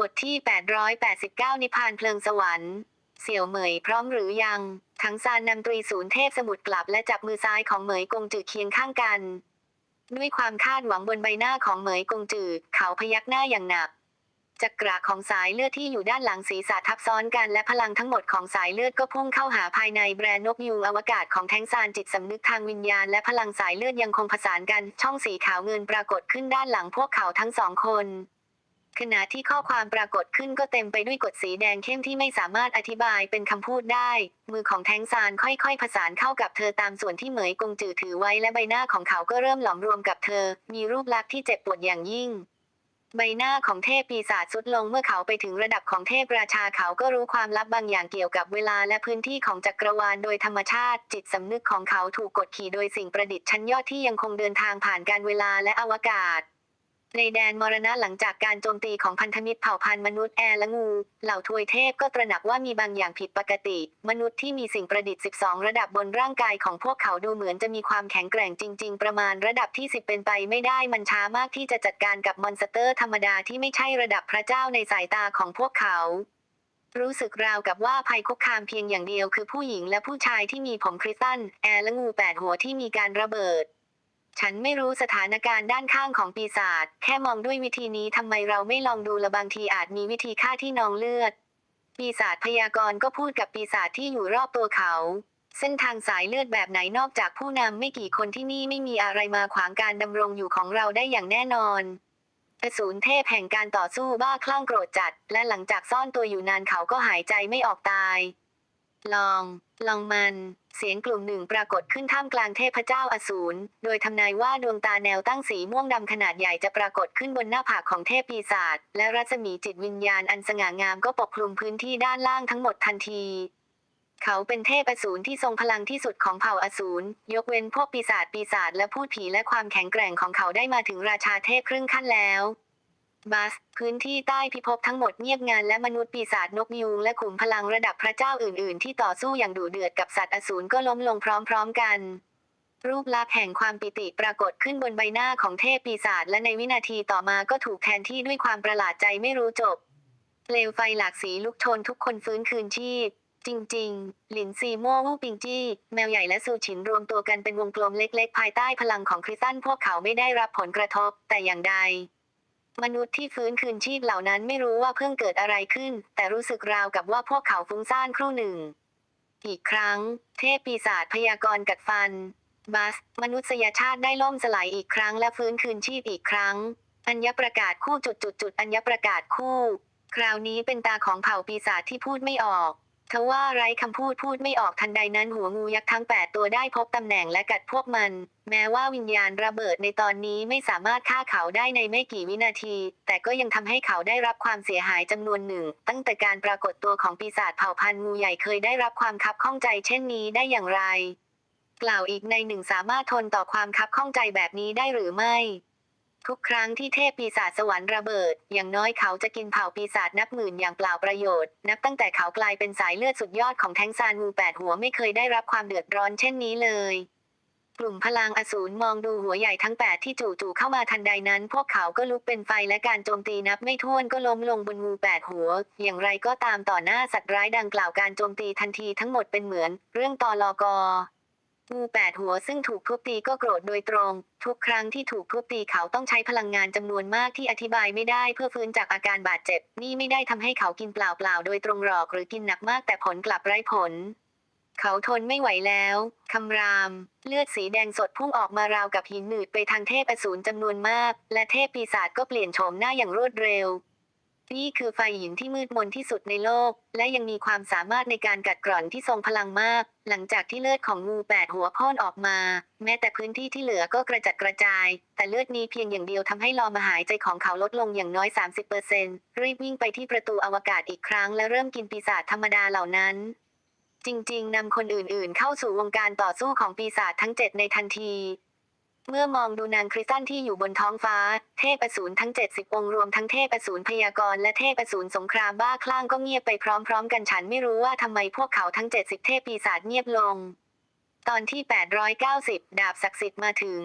บทที่ 889 นิพพานเพลิงสวรรค์ เสี่ยวเหมยพร้อมหรือยัง ทั้งซานนำตรีศูนย์เทพสมุทรกลับและจับมือซ้ายของเหมยกงจือเคียงข้างกัน ด้วยความคาดหวังบนใบหน้าของเหมยกงจือเขาพยักหน้าอย่างหนัก จักระของสายเลือดที่อยู่ด้านหลังศีรษะทับซ้อนกันและพลังทั้งหมดของสายเลือดก็พุ่งเข้าหาภายในแบรนด์นกยูงอวกาศของแทงซานจิตสำนึกทางวิญญาณและพลังสายเลือดยังคงผสานกัน ช่องสีขาวเงินปรากฏขึ้นด้านหลังพวกเขาทั้งสองคน ขณะที่ข้อความปรากฏขึ้นก็เต็มไปด้วยกฎสีแดงเข้มที่ไม่สามารถอธิบายเป็นคำพูดได้ มือของแท้งซานค่อยๆผสานเข้ากับเธอตามส่วนที่เหมยกงจือถือไว้และใบหน้าของเขาก็เริ่มหลอมรวมกับเธอ มีรูปลักษณ์ที่เจ็บปวดอย่างยิ่ง ใบหน้าของเทพปีศาจสุดลงเมื่อเขาไปถึงระดับของเทพราชาเขาก็รู้ความลับบางอย่างเกี่ยวกับเวลาและพื้นที่ของจักรวาลโดยธรรมชาติ จิตสำนึกของเขาถูกกดขี่โดยสิ่งประดิษฐ์ชั้นยอดที่ยังคงเดินทางผ่านการเวลาและอวกาศ ในแดนมรณะหลังจากการโจมตีของพันธมิตรเผ่าพันธุ์มนุษย์แอร์และงู เหล่าทวยเทพก็ตระหนักว่ามีบางอย่างผิดปกติ มนุษย์ที่มีสิ่งประดิษฐ์ 12 ระดับบนร่างกายของพวกเขาดูเหมือนจะมีความแข็งแกร่งจริง ๆ ประมาณระดับที่ 10 เป็นไปไม่ได้มันช้ามากที่จะจัดการกับมอนสเตอร์ธรรมดาที่ไม่ใช่ระดับพระเจ้าในสายตาของพวกเขารู้สึกราวกับว่าภัยคุกคามเพียงอย่างเดียวคือผู้หญิงและผู้ชายที่มีผมคริสตัลแอร์และงูแปดหัวที่มีการระเบิด ฉันไม่รู้สถานการณ์ด้านข้างของปีศาจ แค่มองด้วยวิธีนี้ทำไมเราไม่ลองดูละบางทีอาจมีวิธีฆ่าที่นองเลือด ปีศาจพยากรณ์ก็พูดกับปีศาจที่อยู่รอบตัวเขา เส้นทางสายเลือดแบบไหนนอกจากผู้นำไม่กี่คนที่นี่ไม่มีอะไรมาขวางการดำรงอยู่ของเราได้อย่างแน่นอนอสูรเทพแห่งการต่อสู้บ้าคลั่งโกรธจัด และหลังจากซ่อนตัวอยู่นานเขาก็หายใจไม่ออกตาย ลอง ลองมัน เสียงกลุ่มหนึ่งปรากฏขึ้นท่ามกลางเทพเจ้าอสูร โดยทำนายว่าดวงตาแนวตั้งสีม่วงดำขนาดใหญ่จะปรากฏขึ้นบนหน้าผากของเทพปีศาจ และรัศมีจิตวิญญาณอันสง่างามก็ปกคลุมพื้นที่ด้านล่างทั้งหมดทันทีเขาเป็นเทพอสูรที่ทรงพลังที่สุดของเผ่าอสูร ยกเว้นพวกปีศาจปีศาจและพูดผีและความแข็งแกร่งของเขาได้มาถึงราชาเทพครึ่งขั้นแล้ว บัส พื้นที่ใต้พิภพทั้งหมดเงียบงันและมนุษย์ปีศาจนกยูงและขุมพลังระดับพระเจ้าอื่น ๆ ที่ต่อสู้อย่างดุเดือดกับสัตว์อสูรก็ล้มลงพร้อม ๆ กัน รูปลักษณ์แห่งความปิติปรากฏขึ้นบนใบหน้าของเทพปีศาจและในวินาทีต่อมาก็ถูกแทนที่ด้วยความประหลาดใจไม่รู้จบเปลวไฟหลากสีลุกโชนทุกคนฟื้นคืนชีพจริง ๆ หลินซีโม่วูปิงจี้ แมวใหญ่และซูฉินรวมตัวกันเป็นวงกลมเล็ก ๆ ภายใต้พลังของคริสตันพวกเขาไม่ได้รับผลกระทบแต่อย่างใด มนุษย์ที่ฟื้นคืนชีพเหล่านั้นไม่รู้ว่าเพิ่งเกิดอะไรขึ้น แต่รู้สึกราวกับว่าพวกเขาฟุ้งซ่านครู่หนึ่ง อีกครั้ง เทพปีศาจพยากรณ์กัดฟัน บัส มนุษยชาติได้ล่มสลายอีกครั้งและฟื้นคืนชีพอีกครั้ง อัญญประกาศคู่จุดจุดจุดอัญญประกาศคู่ คราวนี้เป็นตาของเผ่าปีศาจที่พูดไม่ออก ทว่าไร้คำพูดพูดไม่ออกทันใดนั้นหัวงูยักษ์ทั้ง8ตัวได้พบตำแหน่งและกัดพวกมัน แม้ว่าวิญญาณระเบิดในตอนนี้ไม่สามารถฆ่าเขาได้ในไม่กี่วินาที แต่ก็ยังทำให้เขาได้รับความเสียหายจำนวนหนึ่ง ตั้งแต่การปรากฏตัวของปีศาจเผ่าพันธุ์งูใหญ่เคยได้รับความคับข้องใจเช่นนี้ได้อย่างไร กล่าวอีกในหนึ่งสามารถทนต่อความคับข้องใจแบบนี้ได้หรือไม่ ทุกครั้งที่เทพปีศาจสวรรค์ระเบิด อย่างน้อยเขาจะกินเผ่าปีศาจนับหมื่นอย่างเปล่าประโยชน์ นับตั้งแต่เขากลายเป็นสายเลือดสุดยอดของแทงซานงูแปดหัวไม่เคยได้รับความเดือดร้อนเช่นนี้เลย กลุ่มพลังอสูรมองดูหัวใหญ่ทั้งแปดที่จู่ๆเข้ามาทันใดนั้น พวกเขาก็ลุกเป็นไฟและการโจมตีนับไม่ถ้วนก็ล้มลงบนงูแปดหัว อย่างไรก็ตามต่อหน้าสัตว์ร้ายดังกล่าวการโจมตีทันทีทั้งหมดเป็นเหมือน เรื่องตอลอกอ งูแปดหัวซึ่งถูกทุบตีก็โกรธโดยตรง ทุกครั้งที่ถูกทุบตีเขาต้องใช้พลังงานจำนวนมากที่อธิบายไม่ได้เพื่อฟื้นจากอาการบาดเจ็บ นี่ไม่ได้ทำให้เขากินเปล่าๆโดยตรงหรอกหรือกินหนักมากแต่ผลกลับไร้ผล เขาทนไม่ไหวแล้ว คำราม เลือดสีแดงสดพุ่งออกมาราวกับหินหนืดไปทางเทพอสูรจำนวนมาก และเทพปีศาจก็เปลี่ยนโฉมหน้าอย่างรวดเร็ว นี่คือไฟหญิงที่มืดมนที่สุดในโลก และยังมีความสามารถในการกัดกร่อนที่ทรงพลังมาก หลังจากที่เลือดของงูแปดหัวพ่นออกมา แม้แต่พื้นที่ที่เหลือก็กระจัดกระจาย แต่เลือดนี้เพียงอย่างเดียวทำให้ลอมหายใจของเขาลดลงอย่างน้อย 30%รีบวิ่งไปที่ประตูอวกาศอีกครั้ง และเริ่มกินปีศาจธรรมดาเหล่านั้น จริง ๆนำคนอื่นๆ เข้าสู่วงการต่อสู้ของปีศาจทั้งเจ็ดในทันที เมื่อมองดูนางคริสตันที่อยู่บนท้องฟ้า เทพอสูรทั้ง 70 องค์รวมทั้งเทพอสูรพยากรณ์และเทพอสูรสงครามบ้าคลั่งก็เงียบไปพร้อมๆ กันฉันไม่รู้ว่าทำไมพวกเขาทั้ง 70 เทพปีศาจเงียบลง ตอนที่ 890 ดาบศักดิ์สิทธิ์มาถึง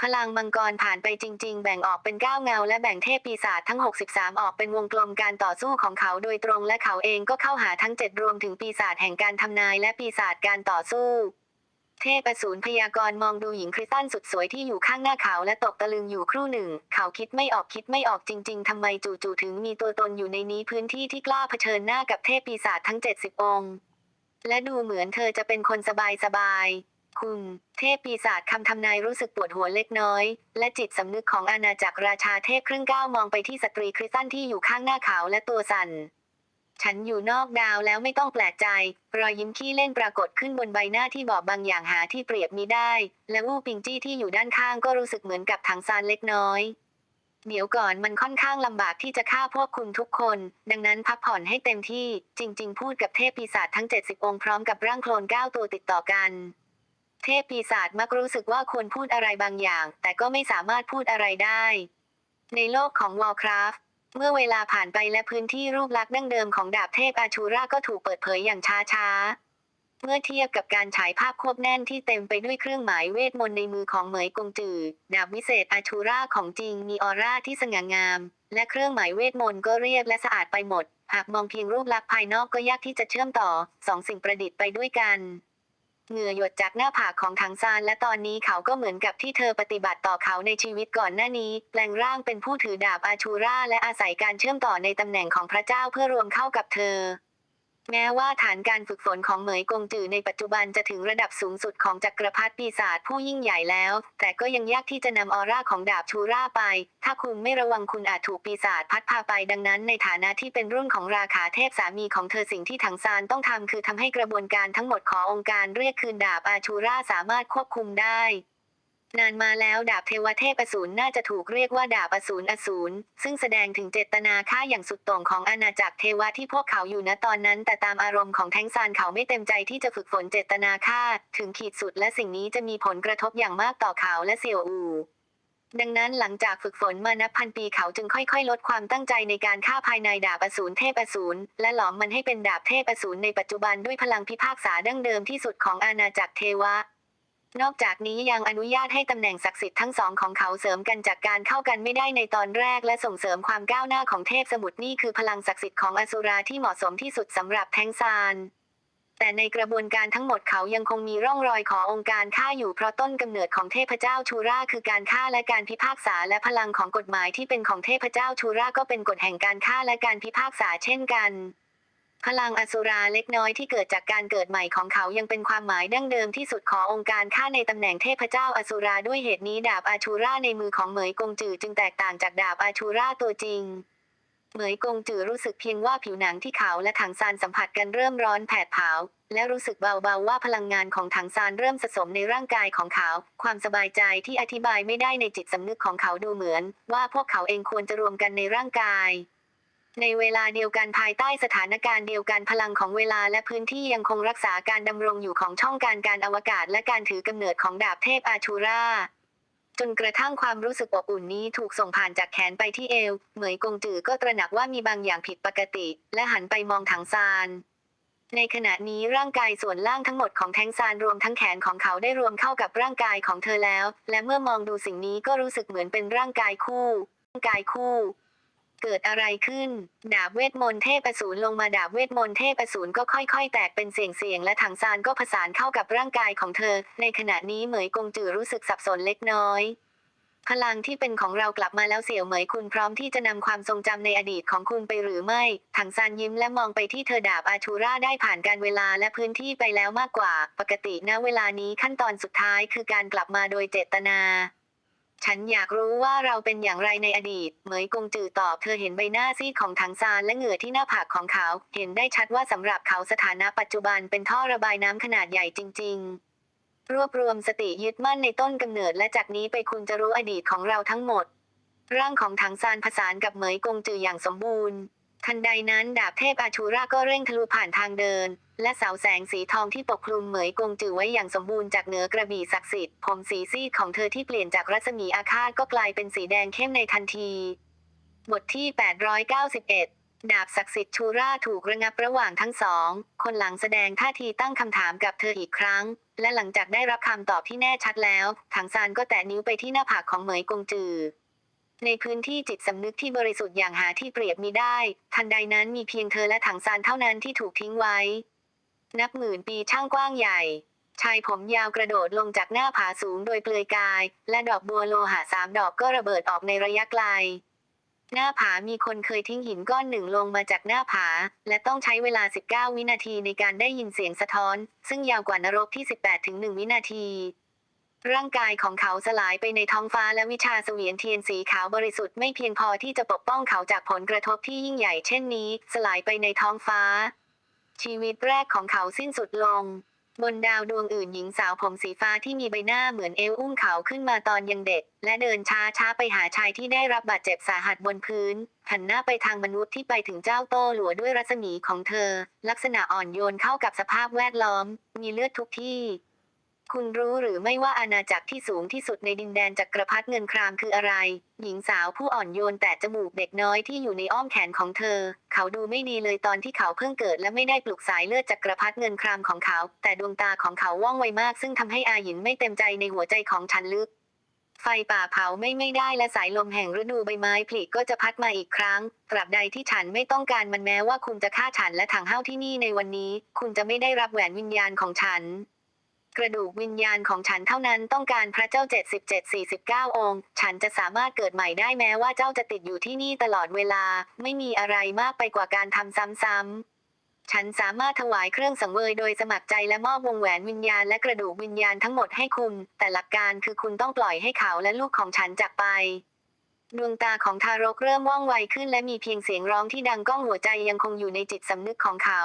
พลังมังกรผ่านไปจริง ๆ แบ่งออกเป็นเก้าเงา และแบ่งเทพปีศาจทั้ง 63 ออกเป็นวงกลมการต่อสู้ของเขาโดยตรงและเขาเองก็เข้าหาทั้ง 7 รวมถึงปีศาจแห่งการทำนายและปีศาจการต่อสู้ เทพอสูรพยากรณ์มองดูหญิงคริสตันสุดสวยที่อยู่ข้างหน้าเขาและตกตะลึงอยู่ครู่หนึ่ง เขาคิดไม่ออกคิดไม่ออกจริง ๆทำไมจู่ๆถึงมีตัวตนอยู่ในนี้พื้นที่ที่กล้าเผชิญหน้ากับเทพปีศาจทั้ง 70 องค์ และดูเหมือนเธอจะเป็นคนสบายๆคุณ เทพปีศาจคำทำนายรู้สึกปวดหัวเล็กน้อย และจิตสำนึกของอาณาจักรราชาเทพครึ่งก้าวมองไปที่สตรีคริสตันที่อยู่ข้างหน้าเขาและตัวสั่น ฉันอยู่นอกดาวแล้วไม่ต้องแปลกใจ รอยยิ้มขี้เล่นปรากฏขึ้นบนใบหน้าที่บอกบางอย่างหาที่เปรียบมิได้ และวูปิงจี้ที่อยู่ด้านข้างก็รู้สึกเหมือนกับถังซานเล็กน้อย เดี๋ยวก่อนมันค่อนข้างลำบากที่จะฆ่าพวกคุณทุกคน ดังนั้นพักผ่อนให้เต็มที่ จริง ๆ พูดกับเทพปีศาจทั้ง 70 องค์พร้อมกับร่างโคลน9ตัวติดต่อกันเทพปีศาจมักรู้สึกว่าควรพูดอะไรบางอย่าง แต่ก็ไม่สามารถพูดอะไรได้ ในโลกของวอลคราฟ เมื่อเวลาผ่านไปและพื้นที่รูปลักษณ์ดั้งเดิมของดาบเทพอาชูราก็ถูกเปิดเผยอย่างช้าๆเมื่อเทียบกับการฉายภาพควบแน่นที่เต็มไปด้วยเครื่องหมายเวทมนต์ในมือของเหมยกงจือดาบวิเศษอาชูราของจริงมีออร่าที่สง่างาม และเครื่องหมายเวทมนต์ก็เรียบและสะอาดไปหมด หากมองเพียงรูปลักษณ์ภายนอกก็ยากที่จะเชื่อมต่อสองสิ่งประดิษฐ์ไปด้วยกัน เหงื่อหยดจากหน้าผากของถังซานและตอนนี้เขาก็เหมือนกับที่เธอปฏิบัติต่อเขาในชีวิตก่อนหน้านี้แปลงร่างเป็นผู้ถือดาบอาชูราและอาศัยการเชื่อมต่อในตำแหน่งของพระเจ้าเพื่อรวมเข้ากับเธอ แม้ว่าฐานการฝึกฝนของเหมยกงจือในปัจจุบันจะถึงระดับสูงสุดของจักรพรรดิปีศาจผู้ยิ่งใหญ่แล้ว แต่ก็ยังยากที่จะนำออร่าของดาบชูราไป ถ้าคุณไม่ระวังคุณอาจถูกปีศาจพัดพาไปดังนั้นในฐานะที่เป็นรุ่นของราคาเทพสามีของเธอสิ่งที่ถังซานต้องทำคือทำให้กระบวนการทั้งหมดขององค์การเรียกคืนดาบอาชูราสามารถควบคุมได้ นานมาแล้วดาบเทวเทพอสูรน่าจะถูกเรียกว่าดาบอสูรอสูรซึ่งแสดงถึงเจตนาฆ่าอย่างสุดโต่งของอาณาจักรเทวะที่พวกเขาอยู่ณตอนนั้น แต่ตามอารมณ์ของแท้งซานเขาไม่เต็มใจที่จะฝึกฝนเจตนาฆ่า ถึงขีดสุดและสิ่งนี้จะมีผลกระทบอย่างมากต่อเขาและเสี่ยวอูดังนั้นหลังจากฝึกฝนมานับพันปีเขาจึงค่อยๆ ลดความตั้งใจในการฆ่าภายในดาบอสูรเทพอสูรและหลอมมันให้เป็นดาบเทพอสูรในปัจจุบันด้วยพลังพิพากษาดั้งเดิมที่สุดของอาณาจักรเทวะ นอกจากนี้ยังอนุญาตให้ตำแหน่งศักดิ์สิทธิ์ทั้งสองของเขาเสริมกันจากการเข้ากันไม่ได้ในตอนแรกและส่งเสริมความก้าวหน้าของเทพสมุทรนี่คือพลังศักดิ์สิทธิ์ของอสุราที่เหมาะสมที่สุดสำหรับแทงซานแต่ในกระบวนการทั้งหมดเขายังคงมีร่องรอยขององค์การฆ่าอยู่เพราะต้นกำเนิดของเทพเจ้าชูราคือการฆ่าและการพิพากษาและพลังของกฎหมายที่เป็นของเทพเจ้าชูราก็เป็นกฎแห่งการฆ่าและการพิพากษาเช่นกัน พลังอสุราเล็กน้อยที่เกิดจากการเกิดใหม่ของเขายังเป็นความหมายดั้งเดิมที่สุดขององค์การฆ่าในตำแหน่งเทพเจ้าอสุราด้วยเหตุนี้ดาบอาชูราในมือของเหมยกงจือจึงแตกต่างจากดาบอาชูราตัวจริง เหมยกงจือรู้สึกเพียงว่าผิวหนังที่เขาและถังซานสัมผัสกันเริ่มร้อนแผดเผาและรู้สึกเบาๆว่าพลังงานของถังซานเริ่มสะสมในร่างกายของเขา ความสบายใจที่อธิบายไม่ได้ในจิตสำนึกของเขาดูเหมือน ว่าพวกเขาเองควรจะรวมกันในร่างกาย ในเวลาเดียวกันภายใต้สถานการณ์เดียวกันพลังของเวลาและพื้นที่ยังคงรักษาการดำรงอยู่ของช่องการการอวกาศและการถือกำเนิดของดาบเทพอาชูราจนกระทั่งความรู้สึกอบอุ่นนี้ถูกส่งผ่านจากแขนไปที่เอว เหมยกงจือก็ตระหนักว่ามีบางอย่างผิดปกติ และหันไปมองถังซาน ในขณะนี้ร่างกายส่วนล่างทั้งหมดของแทงซานรวมทั้งแขนของเขาได้รวมเข้ากับร่างกายของเธอแล้ว และเมื่อมองดูสิ่งนี้ก็รู้สึกเหมือนเป็นร่างกายคู่ ร่างกายคู่ เกิดอะไรขึ้น ดาบเวทมนต์เทพอสูรลงมาดาบเวทมนต์เทพอสูรก็ค่อย ๆ แตกเป็นเสียงเสียงๆและถังซานก็ผสานเข้ากับร่างกายของเธอ ในขณะนี้เหมยกงจือรู้สึกสับสนเล็กน้อยพลังที่เป็นของเรากลับมาแล้วเสี่ยวเหมยคุณพร้อมที่จะนำความทรงจำในอดีตของคุณไปหรือไม่ ถังซานยิ้มและมองไปที่เธอดาบอาชูราได้ผ่านการเวลาและพื้นที่ไปแล้วมากกว่า ปกติณเวลานี้ขั้นตอนสุดท้ายคือการกลับมาโดยเจตนา ฉันอยากรู้ว่าเราเป็นอย่างไรในอดีต เหมยกงจือตอบเธอเห็นใบหน้าซีดของถังซานและเหงื่อที่หน้าผากของเขา เห็นได้ชัดว่าสำหรับเขาสถานะปัจจุบันเป็นท่อระบายน้ำขนาดใหญ่จริง ๆ รวบรวมสติยึดมั่นในต้นกำเนิดและจากนี้ไปคุณจะรู้อดีตของเราทั้งหมด ร่างของถังซานผสานกับเหมยกงจืออย่างสมบูรณ์ ทันใดนั้นดาบเทพอาชูราก็เร่งทะลุผ่านทางเดิน และเสาแสงสีทองที่ปกคลุมเหมยกงจือไว้อย่างสมบูรณ์จากเหนือกระบี่ศักดิ์สิทธิ์ผมสีซีดของเธอที่เปลี่ยนจากรัศมีอาฆาตก็กลายเป็นสีแดงเข้มในทันที บทที่ 891ดาบศักดิ์สิทธิ์ชูราถูกระงับระหว่างทั้งสอง คนหลังแสดงท่าทีตั้งคำถามกับเธออีกครั้ง และหลังจากได้รับคำตอบที่แน่ชัดแล้ว ถังซานก็แตะนิ้วไปที่หน้าผากของเหมยกงจือ ในพื้นที่จิตสำนึกที่บริสุทธิ์อย่างหาที่เปรียบมิได้ ทันใดนั้นมีเพียงเธอและถังซานเท่านั้นที่ถูกทิ้งไว้ นับหมื่นปีช่างกว้างใหญ่ ชายผมยาวกระโดดลงจากหน้าผาสูงโดยเปลือยกาย และดอกบัวโลหะสามดอกก็ระเบิดออกในระยะไกล หน้าผามีคนเคยทิ้งหินก้อนหนึ่งลงมาจากหน้าผา และต้องใช้เวลา 19 วินาทีในการได้ยินเสียงสะท้อน ซึ่งยาวกว่านรกที่ 18ถึง1วินาที ร่างกายของเขาสลายไปในท้องฟ้าและวิชาเสวียนเทียนสีขาวบริสุทธิ์ไม่เพียงพอที่จะปกป้องเขาจากผลกระทบที่ยิ่งใหญ่เช่นนี้ สลายไปในท้องฟ้า ชีวิตแรกของเขาสิ้นสุดลง บนดาวดวงอื่นหญิงสาวผมสีฟ้าที่มีใบหน้าเหมือนเอลอุ้มเขาขึ้นมาตอนยังเด็ก และเดินช้าช้าไปหาชายที่ได้รับบาดเจ็บสาหัสบนพื้นหันหน้าไปทางมนุษย์ที่ไปถึงเจ้าโตหลัวด้วยรัศมีของเธอ ลักษณะอ่อนโยนเข้ากับสภาพแวดล้อม มีเลือดทุกที่ คุณรู้หรือไม่ว่าอาณาจักรที่สูงที่สุดในดินแดนจักรพรรดิเงินครามคืออะไร หญิงสาวผู้อ่อนโยนแต่จมูกเด็กน้อยที่อยู่ในอ้อมแขนของเธอ เขาดูไม่ดีเลยตอนที่เขาเพิ่งเกิดและไม่ได้ปลุกสายเลือดจักรพรรดิเงินครามของเขา แต่ดวงตาของเขาว่องไวมาก ซึ่งทำให้อาหยินไม่เต็มใจในหัวใจของฉันลึก ไฟป่าเผาไม่ไม่ได้และสายลมแห่งฤดูใบไม้ผลิก็จะพัดมาอีกครั้ง ตราบใดที่ฉันไม่ต้องการมันแม้ว่าคุณจะฆ่าฉันและถังเห้าที่นี่ในวันนี้ คุณจะไม่ได้รับแหวนวิญญาณของฉัน กระดูกวิญญาณของฉันเท่านั้นต้องการพระเจ้า 77 49 องค์ ฉันจะสามารถเกิดใหม่ได้แม้ว่าเจ้าจะติดอยู่ที่นี่ตลอดเวลา ไม่มีอะไรมากไปกว่าการทำซ้ำๆฉันสามารถถวายเครื่องสังเวยโดยสมัครใจและมอบวงแหวนวิญญาณและกระดูกวิญญาณทั้งหมดให้คุณ แต่หลักการคือคุณต้องปล่อยให้เขาและลูกของฉันจากไป ดวงตาของทารกเริ่มว่องไวขึ้นและมีเพียงเสียงร้องที่ดังก้องหัวใจยังคงอยู่ในจิตสำนึกของเขา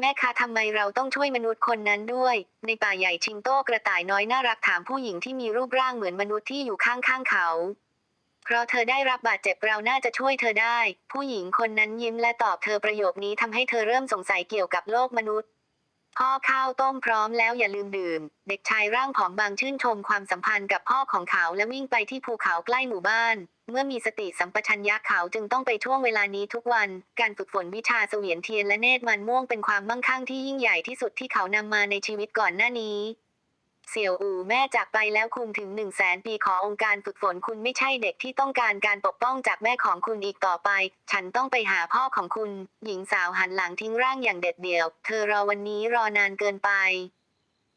แม่คะทำไมเราต้องช่วยมนุษย์คนนั้นด้วย ในป่าใหญ่ชิงโต้กระต่ายน้อยน่ารักถามผู้หญิงที่มีรูปร่างเหมือนมนุษย์ที่อยู่ข้างๆเขา เพราะเธอได้รับบาดเจ็บเราน่าจะช่วยเธอได้ ผู้หญิงคนนั้นยิ้มและตอบเธอประโยคนี้ทำให้เธอเริ่มสงสัยเกี่ยวกับโลกมนุษย์ พ่อข้าวต้มพร้อมแล้วอย่าลืมดื่ม เด็กชายร่างผอมบางชื่นชมความสัมพันธ์กับพ่อของเขาและวิ่งไปที่ภูเขาใกล้หมู่บ้าน เมื่อมีสติสัมปชัญญะเขาจึงต้องไปช่วงเวลานี้ทุกวัน การฝึกฝนวิชาเสวียนเทียนและเนตรมันม่วงเป็นความมั่งคั่งที่ยิ่งใหญ่ที่สุดที่เขานำมาในชีวิตก่อนหน้านี้ เสี่ยวอู่แม่จากไปแล้วคุณถึงหนึ่งแสนปีขอองค์การฝึกฝนคุณไม่ใช่เด็กที่ต้องการการปกป้องจากแม่ของคุณอีกต่อไป ฉันต้องไปหาพ่อของคุณ หญิงสาวหันหลังทิ้งร่างอย่างเด็ดเดี่ยว เธอรอวันนี้รอนานเกินไป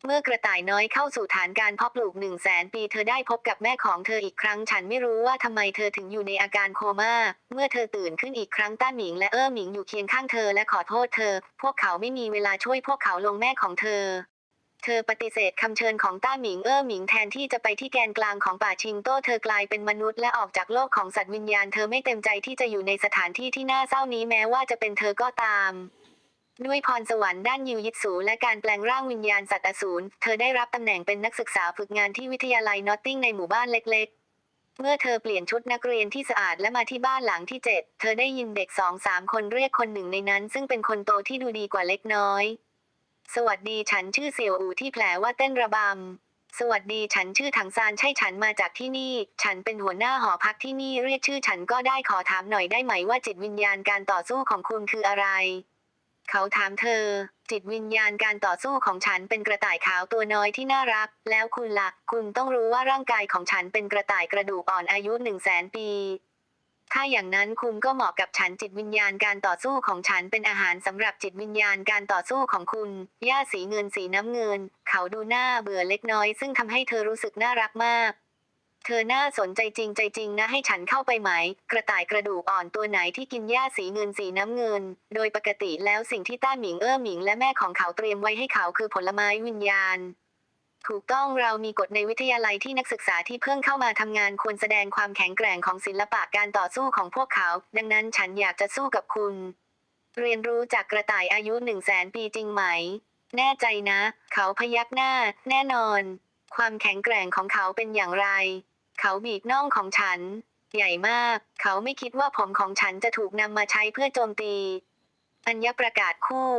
เมื่อกระต่ายน้อยเข้าสู่ฐานการเพาะปลูกหนึ่งแสนปีเธอได้พบกับแม่ของเธออีกครั้ง ฉันไม่รู้ว่าทำไมเธอถึงอยู่ในอาการโคม่า เมื่อเธอตื่นขึ้นอีกครั้งต้าหมิงและเอ้อหมิงอยู่เคียงข้างเธอและขอโทษเธอ พวกเขาไม่มีเวลาช่วยพวกเขาลงแม่ของเธอ เธอปฏิเสธคำเชิญของต้าหมิงเอ้อหมิงแทนที่จะไปที่แกนกลางของป่าชิงโต้เธอกลายเป็นมนุษย์และออกจากโลกของสัตว์วิญญาณเธอไม่เต็มใจที่จะอยู่ในสถานที่ที่น่าเศร้านี้แม้ว่าจะเป็นเธอก็ตาม ด้วยพรสวรรค์ด้านยิวยิตสูและการแปลงร่างวิญญาณสัตว์อสูรเธอได้รับตำแหน่งเป็นนักศึกษาฝึกงานที่วิทยาลัยนอตติงในหมู่บ้านเล็กๆเมื่อเธอเปลี่ยนชุดนักเรียนที่สะอาดและมาที่บ้านหลังที่เจ็ดเธอได้ยินเด็กสองสามคนเรียกคนหนึ่งในนั้น ซึ่งเป็นคนโตที่ดูดีกว่าเล็กน้อย สวัสดีฉันชื่อเสี่ยวอูที่แผลว่าเต้นระบำ สวัสดีฉันชื่อถังซานใช่ฉันมาจากที่นี่ ฉันเป็นหัวหน้าหอพักที่นี่เรียกชื่อฉันก็ได้ขอถามหน่อยได้ไหมว่าจิตวิญญาณการต่อสู้ของคุณคืออะไร เขาถามเธอ จิตวิญญาณการต่อสู้ของฉันเป็นกระต่ายขาวตัวน้อยที่น่ารัก แล้วคุณละ่ะ คุณต้องรู้ว่าร่างกายของฉันเป็นกระต่ายกระดูกอ่อนอายุหนึ่งแสนปี ถ้าอย่างนั้นคุณก็เหมาะกับฉันจิตวิญญาณการต่อสู้ของฉันเป็นอาหารสำหรับจิตวิญญาณการต่อสู้ของคุณหญ้าสีเงินสีน้ำเงิน เขาดูหน้าเบื่อเล็กน้อย ซึ่งทำให้เธอรู้สึกน่ารักมาก เธอน่าสนใจจริงใจจริงนะให้ฉันเข้าไปไหม กระต่ายกระดูกอ่อนตัวไหนที่กินหญ้าสีเงินสีน้ำเงิน โดยปกติแล้วสิ่งที่ต้าหมิงเอ้อหมิงและแม่ของเขาเตรียมไว้ให้เขาคือผลไม้วิญญาณ ถูกต้องเรามีกฎในวิทยาลัยที่นักศึกษาที่เพิ่งเข้ามาทำงานควรแสดงความแข็งแกร่งของศิลปะการต่อสู้ของพวกเขา ดังนั้นฉันอยากจะสู้กับคุณ เรียนรู้จากกระต่ายอายุหนึ่งแสนปีจริงไหม แน่ใจนะ เขาพยักหน้า แน่นอน ความแข็งแกร่งของเขาเป็นอย่างไร เขาบีบน่องของฉัน ใหญ่มาก เขาไม่คิดว่าผมของฉันจะถูกนำมาใช้เพื่อโจมตี อัญญประกาศคู่